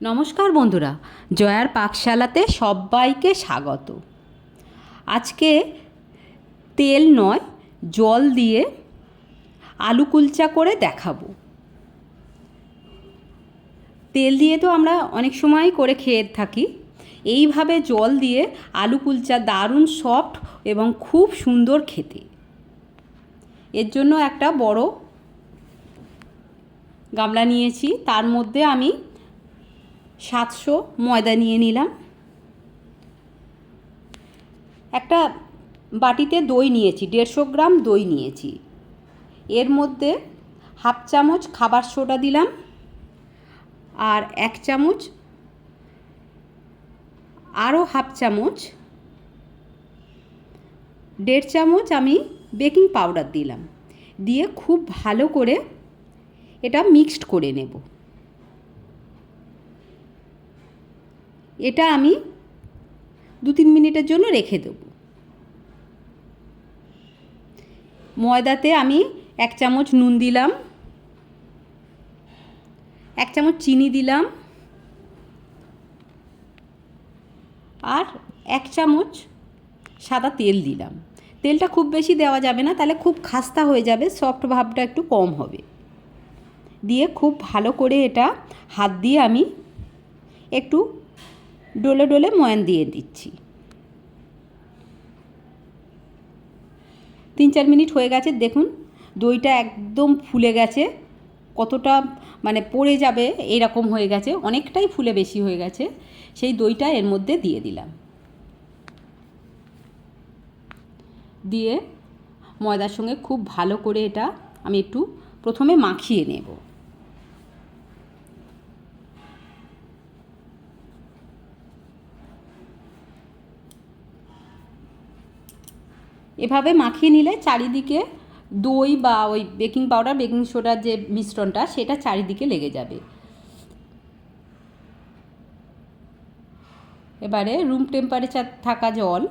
নমস্কার বন্ধুরা, জয়ার পাকশালাতে সবাইকে স্বাগত। আজকে তেল নয়, জল দিয়ে আলু কুলচা করে দেখাবো। তেল দিয়ে তো আমরা অনেক সময় করে খেয়ে থাকি। এইভাবে জল দিয়ে আলু কুলচা দারুণ সফট এবং খুব সুন্দর খেতে। এর জন্য একটা বড় গামলা নিয়েছি, তার মধ্যে আমি সাতশো ময়দা নিয়ে নিলাম। একটা বাটিতে দই নিয়েছি, দেড়শো গ্রাম দই নিয়েছি। এর মধ্যে হাফ চামচ খাবার সোডা দিলাম আর এক চামচ, আরও হাফ চামচ, দেড় চামচ আমি বেকিং পাউডার দিলাম। দিয়ে খুব ভালো করে এটা মিক্সড করে নেব। এটা আমি দু তিন মিনিটের জন্য রেখে দেব। ময়দাতে আমি এক চামচ নুন দিলাম, এক চামচ চিনি দিলাম আর এক চামচ সাদা তেল দিলাম। তেলটা খুব বেশি দেওয়া যাবে না, তাহলে খুব খাস্তা হয়ে যাবে, সফট ভাবটা একটু কম হবে। দিয়ে খুব ভালো করে এটা হাত দিয়ে আমি একটু ডলে ডলে ময়ান দিয়ে দিচ্ছি। তিন চার মিনিট হয়ে গেছে, দেখুন, দইটা একদম ফুলে গেছে, কতটা মানে পড়ে যাবে এইরকম হয়ে গেছে, অনেকটাই ফুলে বেশি হয়ে গেছে, সেই দইটা এর মধ্যে দিয়ে দিলাম। দিয়ে ময়দার সঙ্গে খুব ভালো করে এটা আমি একটু প্রথমে মাখিয়ে নেব। এভাবে মাখিয়ে নিলে চারিদিকে দই বা ওই বেকিং পাউডার, বেকিং সোডার যে মিশ্রণটা, সেটা চারিদিকে লেগে যাবে। এবারে রুম টেম্পারেচার থাকা জল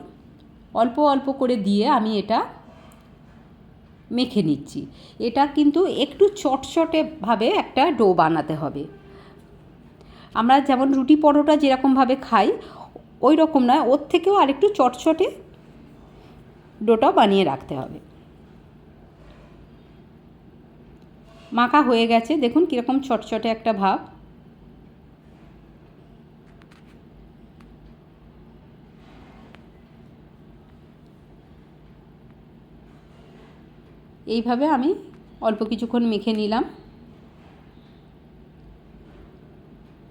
অল্প অল্প করে দিয়ে আমি এটা মেখে নিচ্ছি। এটা কিন্তু একটু চটচটেভাবে একটা ডো বানাতে হবে। আমরা যেমন রুটি পরোটা যেরকমভাবে খাই, ওই রকম নয়, ওর থেকেও আরেকটু চটচটে ডোটা বানিয়ে রাখতে হবে। মাখা হয়ে গেছে। দেখুন কীরকম চটচটে একটা ভাব। এইভাবে আমি অল্প কিছুক্ষণ মেখে নিলাম।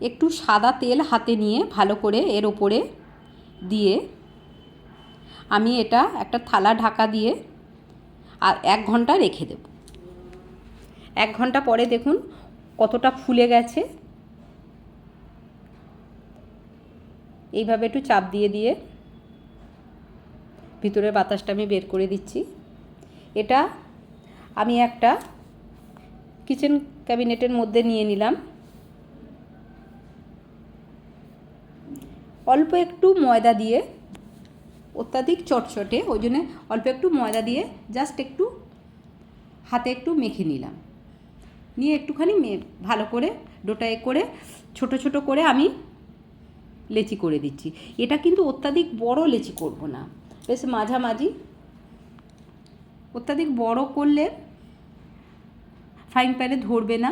একটু সাদা তেল হাতে নিয়ে ভালো করে এর ওপরে দিয়ে আমি এটা একটা থালা ঢাকা দিয়ে আর এক ঘণ্টা রেখে দেব। এক ঘণ্টা পরে দেখুন কতটা ফুলে গেছে। এইভাবে একটু চাপ দিয়ে দিয়ে ভিতরের বাতাসটা আমি বের করে দিচ্ছি। এটা আমি একটা কিচেন ক্যাবিনেটের মধ্যে নিয়ে নিলাম। অল্প একটু ময়দা দিয়ে অত্যাধিক চটচটে, ওই জন্য অল্প একটু ময়দা দিয়ে জাস্ট একটু হাতে একটু মেখে নিলাম। নিয়ে একটুখানি ভালো করে ডোটা এ করে, ছোট ছোট করে আমি লেচি করে দিচ্ছি। এটা কিন্তু অত্যাধিক বড় লেচি করব না। বেশ মাঝামাঝি। অত্যাধিক বড় করলে ফ্রাইং প্যানে ধরবে না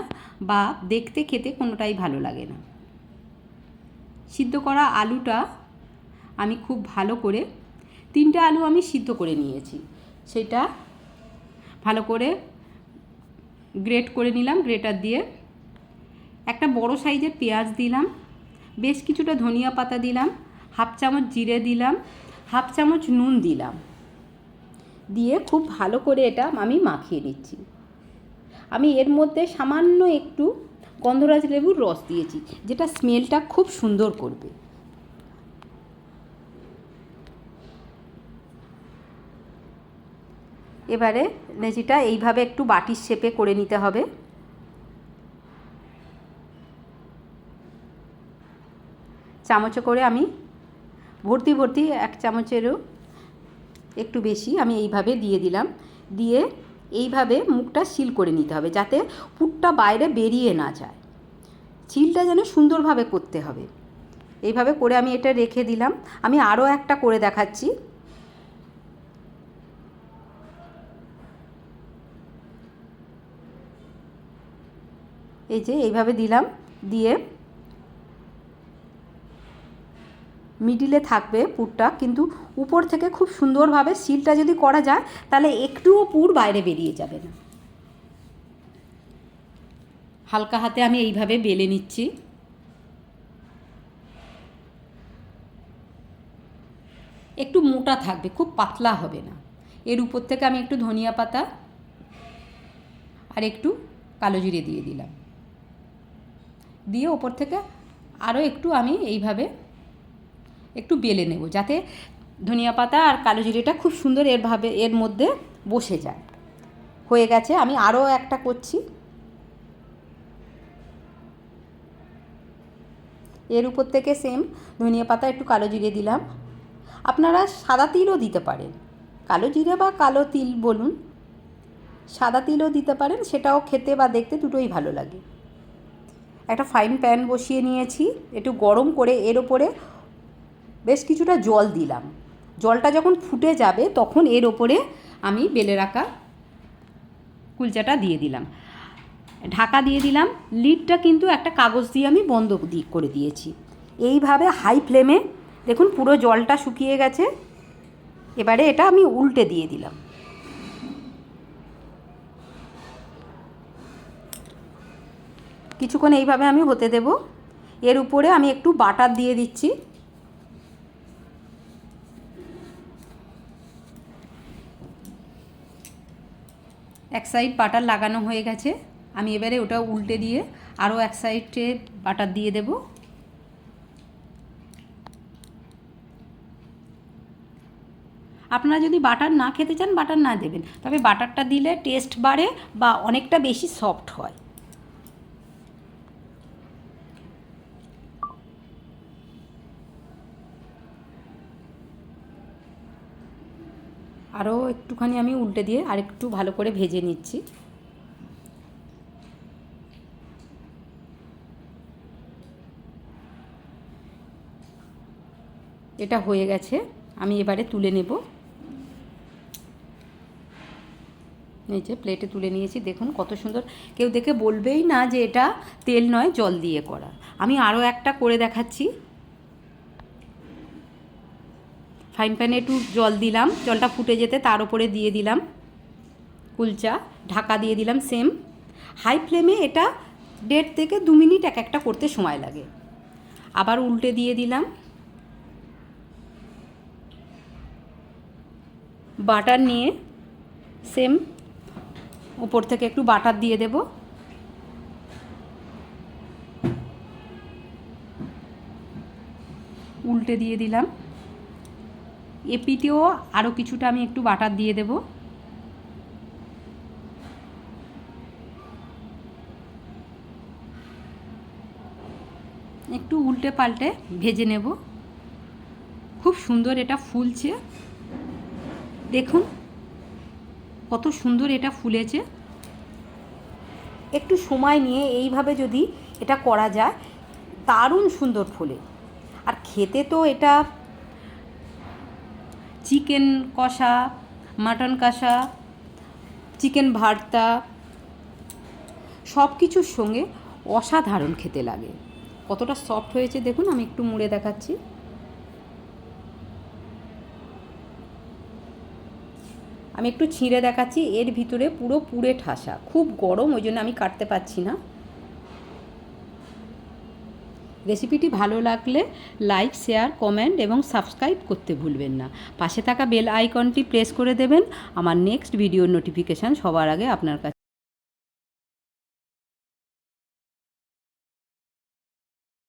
বা দেখতে খেতে কোনোটাই ভালো লাগে না। সিদ্ধ করা আলুটা আমি খুব ভালো করে তিনটে আলু আমি সিদ্ধ করে নিয়েছি। সেটা ভালো করে গ্রেট করে নিলাম, গ্রেটার দিয়ে একটা বড় সাইজের পেঁয়াজ দিলাম, বেশ কিছুটা ধনিয়া পাতা দিলাম, হাফ চামচ জিরে দিলাম, হাফ চামচ নুন দিলাম। দিয়ে খুব ভালো করে এটা আমি মাখিয়ে নিচ্ছি। আমি এর মধ্যে সামান্য একটু গন্ধরাজ লেবুর রস দিয়েছি, যেটা স্মেলটা খুব সুন্দর করবে। এবারে লেচিটা এইভাবে একটু বাটির শেপে করে নিতে হবে। চামচে করে আমি ভর্তি ভর্তি এক চামচেরও একটু বেশি আমি এইভাবে দিয়ে দিলাম। দিয়ে এইভাবে মুখটা সিল করে নিতে হবে যাতে পুরটা বাইরে বেরিয়ে না যায়। চিলটা যেন সুন্দরভাবে করতে হবে। এইভাবে করে আমি এটা রেখে দিলাম। আমি আরও একটা করে দেখাচ্ছি। এই যে এইভাবে দিলাম, দিয়ে মিডিলে থাকবে পুরটা, কিন্তু উপর থেকে খুব সুন্দরভাবে সিলটা যদি করা যায়, তাহলে একটুও পুর বাইরে বেরিয়ে যাবে না। হালকা হাতে আমি এইভাবে বেলে নিচ্ছি। একটু মোটা থাকবে, খুব পাতলা হবে না। এর উপর থেকে আমি একটু ধনিয়া পাতা আর একটু কালো জিরে দিয়ে দিলাম। দিয়ে ওপর থেকে আরও একটু আমি এইভাবে একটু বেলে নেব, যাতে ধনিয়া পাতা আর কালো জিরেটা খুব সুন্দর এরভাবে এর মধ্যে বসে যায়। হয়ে গেছে, আমি আরও একটা করছি। এর উপর থেকে সেম ধনিয়া পাতা, একটু কালো জিরে দিলাম। আপনারা সাদা তিলও দিতে পারেন। কালো জিরে বা কালো তিল বলুন। সাদা তিলও দিতে পারেন, সেটাও খেতে বা দেখতে দুটোই ভালো লাগে। একটা ফাইন প্যান বসিয়ে নিয়েছি, একটু গরম করে এর ওপরে বেশ কিছুটা জল দিলাম। জলটা যখন ফুটে যাবে, তখন এর ওপরে আমি বেলে রাখা কুলচাটা দিয়ে দিলাম। ঢাকা দিয়ে দিলাম লিডটা কিন্তু একটা কাগজ দিয়ে আমি বন্ধ দি- করে দিয়েছি। এইভাবে হাই ফ্লেমে দেখুন পুরো জলটা শুকিয়ে গেছে। এবারে এটা আমি উল্টে দিয়ে দিলাম। কিছুক্ষণ এইভাবে আমি হতে দেব। এর উপরে আমি একটু বাটার দিয়ে দিচ্ছি। এক সাইড বাটার লাগানো হয়ে গেছে। আমি এবারে ওটা উল্টে দিয়ে আরও এক সাইডে বাটার দিয়ে দেব। আপনারা যদি বাটার না খেতে চান, বাটার না দেবেন। তবে বাটারটা দিলে টেস্ট বাড়ে বা অনেকটা বেশি সফট হয়। আরও একটুখানি আমি উল্টে দিয়ে আরেকটু ভালো করে ভেজে নিচ্ছি। এটা হয়ে গেছে, আমি এবারে তুলে নেব। যে প্লেটে তুলে নিয়েছি, দেখুন কত সুন্দর। কেউ দেখে বলবেই না যে এটা তেল নয়, জল দিয়ে করা। আমি আরও একটা করে দেখাচ্ছি। ফাইন প্যানে একটু জল দিলাম। জলটা ফুটে যেতে তার উপরে দিয়ে দিলাম কুলচা। ঢাকা দিয়ে দিলাম সেম হাই ফ্লেমে এটা দেড় থেকে দু মিনিট এক একটা করতে সময় লাগে। আবার উল্টে দিয়ে দিলাম। বাটার নিয়ে সেম উপর থেকে একটু বাটার দিয়ে দেব। উল্টে দিয়ে দিলাম। এপিটেও আরও কিছুটা আমি একটু বাটার দিয়ে দেব। একটু উল্টে পাল্টে ভেজে নেব। খুব সুন্দর এটা ফুলছে। দেখুন, কত সুন্দর এটা ফুলেছে। একটু সময় নিয়ে এইভাবে যদি এটা করা যায়, দারুণ সুন্দর ফুলে। আর খেতে তো এটা চিকেন কষা, মাটন কষা, চিকেন ভর্তা সব কিছুর সঙ্গে অসাধারণ খেতে লাগে। কতটা সফট হয়েছে দেখুন, আমি একটু মুড়ে দেখাচ্ছি। আমি একটু ছিঁড়ে দেখাচ্ছি, এর ভিতরে পুরো পুড়ে ঠাসা। খুব গরম, ওই জন্য আমি কাটতে পারছি না। রেসিপিটি ভালো লাগলে লাইক, শেয়ার, কমেন্ট এবং সাবস্ক্রাইব করতে ভুলবেন না। পাশে থাকা বেল আইকনটি প্রেস করে দেবেন। আমার নেক্সট ভিডিওর নোটিফিকেশান সবার আগে আপনার কাছে